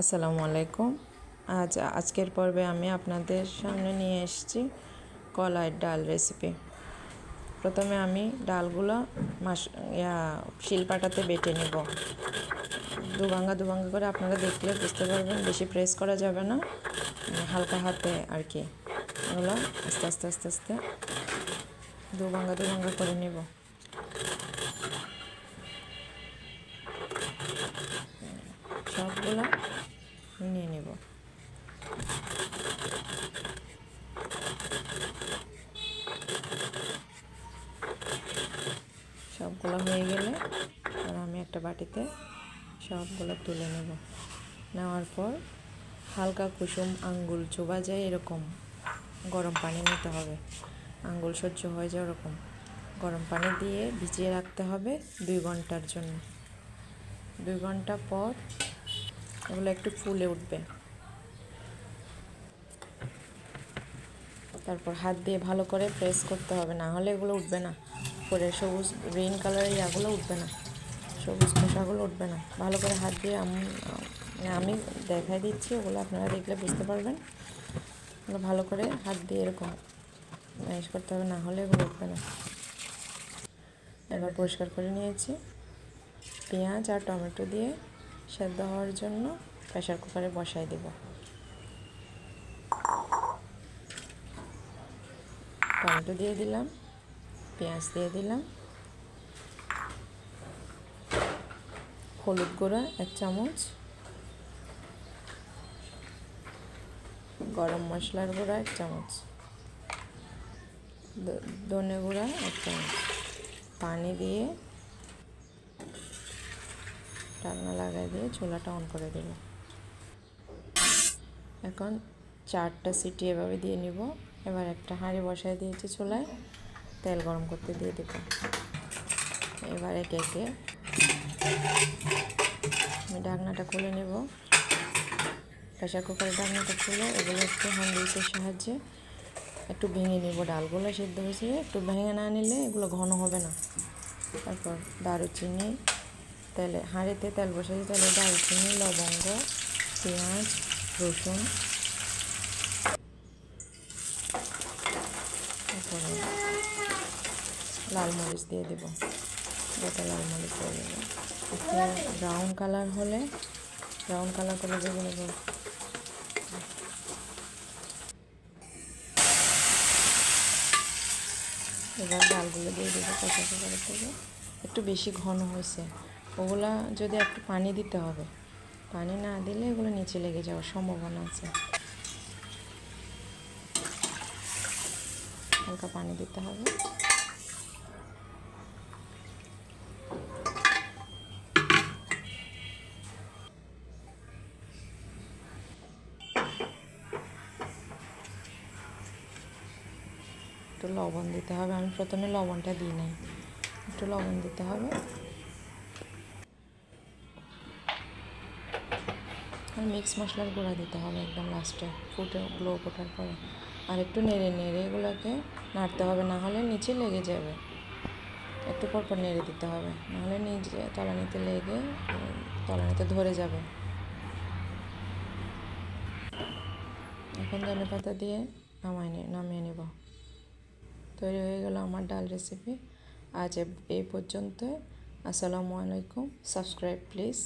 আসসালামু আলাইকুম। আজ আজকের পর্বে আমি আপনাদের সামনে নিয়ে এসেছি কলাইয়ের ডাল রেসিপি প্রথমে আমি ডালগুলো মাস, ইয়া, শিলপাটাতে বেটে নেব। দুভাঙ্গা দুভাঙ্গা করে আপনারা দেখলে বুঝতে পারবেন, বেশি প্রেস করা যাবে না, হালকা হাতে আর কি। এগুলো আস্তে আস্তে আস্তে আস্তে দুভাঙ্গা দুভাঙ্গা করে নেব। সবগুলো নিয়ে নেব সবগুলো হয়ে গেলে আর আমি একটা বাটিতে সবগুলো তুলে নেব। নেওয়ার পর হালকা কুসুম আঙ্গুল চোবা যায় এরকম। গরম পানি নিতে হবে। আঙ্গুল সহ্য হয়ে যায় ওরকম। গরম পানি দিয়ে ভিজিয়ে রাখতে হবে দুই ঘণ্টার জন্য। দুই ঘণ্টা পর এগুলো একটু ফুলে উঠবে। তারপর হাত দিয়ে ভালো করে প্রেস করতে হবে, না হলে এগুলো উঠবে না। পরে সবুজ গ্রিন কালারের ইয়াগুলো উঠবে না। সবুজ খোসাগুলো উঠবে না। ভালো করে হাত দিয়ে আমি মানে আমি দেখাই দিচ্ছি, ওগুলো আপনারা দেখলে বুঝতে পারবেন। ভালো করে হাত দিয়ে এরকম ম্যাশ করতে হবে, না হলে এগুলো উঠবে না। এবার পরিষ্কার করে নিয়েছি। পেঁয়াজ আর টমেটো দিয়ে সেদ্ধ হওয়ার জন্য প্রেশার কুকারে বসাই দেব। টমেটো দিয়ে দিলাম। পেঁয়াজ দিয়ে দিলাম। হলুদ গুঁড়া, এক চামচ। গরম মশলার গুঁড়া, এক চামচ। ধনে গুঁড়া, এক চামচ। পানি দিয়ে ঢাকনা লাগাই দিয়ে চুলাটা অন করে দেব এখন চারটা সিটি এভাবে দিয়ে নিব। এবার একটা হাঁড়ি বসাই দিয়েছি চুলায়। তেল গরম করতে দিয়ে দেব। এবার একে একে আমি ঢাকনাটা খুলে নেব। প্রেশার কুকারের ঢাকনাটা খুলে এগুলো একটু হ্যান্ডউইচের সাহায্যে একটু ভেঙে নিব। ডালগুলো সিদ্ধ হয়েছে, একটু ভেঙে না নিলে এগুলো ঘন হবে না। তারপর দারুচিনি, তেলে হাঁড়িতে তেল বসেছি তেলে দারুচিনি, লবঙ্গ, পেঁয়াজ, রসুন। তারপরে লাল মরিচ দিয়ে দেব। গোটা লাল মরিচ দিয়ে দেবো। ব্রাউন কালার হলে ব্রাউন কালার করে দেবো নেব। এবার ডালগুলো দিয়ে দেবো কষা করে থেকে একটু বেশি ঘন হয়েছে। ওগুলা যদি একটু পানি দিতে হবে। পানি না দিলে এগুলো নিচে লেগে যাওয়ার সম্ভাবনা আছে। হালকা পানি দিতে হবে। একটু লবণ দিতে হবে। আমি প্রথমে লবণটা দিই নাই। একটু লবণ দিতে হবে। আর মিক্স মশলার গুঁড়া দিতে হবে একদম লাস্টে ফুটে গ্লো ওঠার পরে। আর একটু নেড়ে নেড়ে এগুলোকে নাড়তে হবে, না হলে নিচে লেগে যাবে। একটু পর পর নেড়ে দিতে হবে। নাহলে নিচে তলানিতে লেগে, তলানিতে ধরে যাবে। এখন ধনে পাতা দিয়ে নামাই নামিয়ে নেব। তৈরি হয়ে গেল আমার ডাল রেসিপি আজ এই পর্যন্ত আসসালামু আলাইকুম। Subscribe please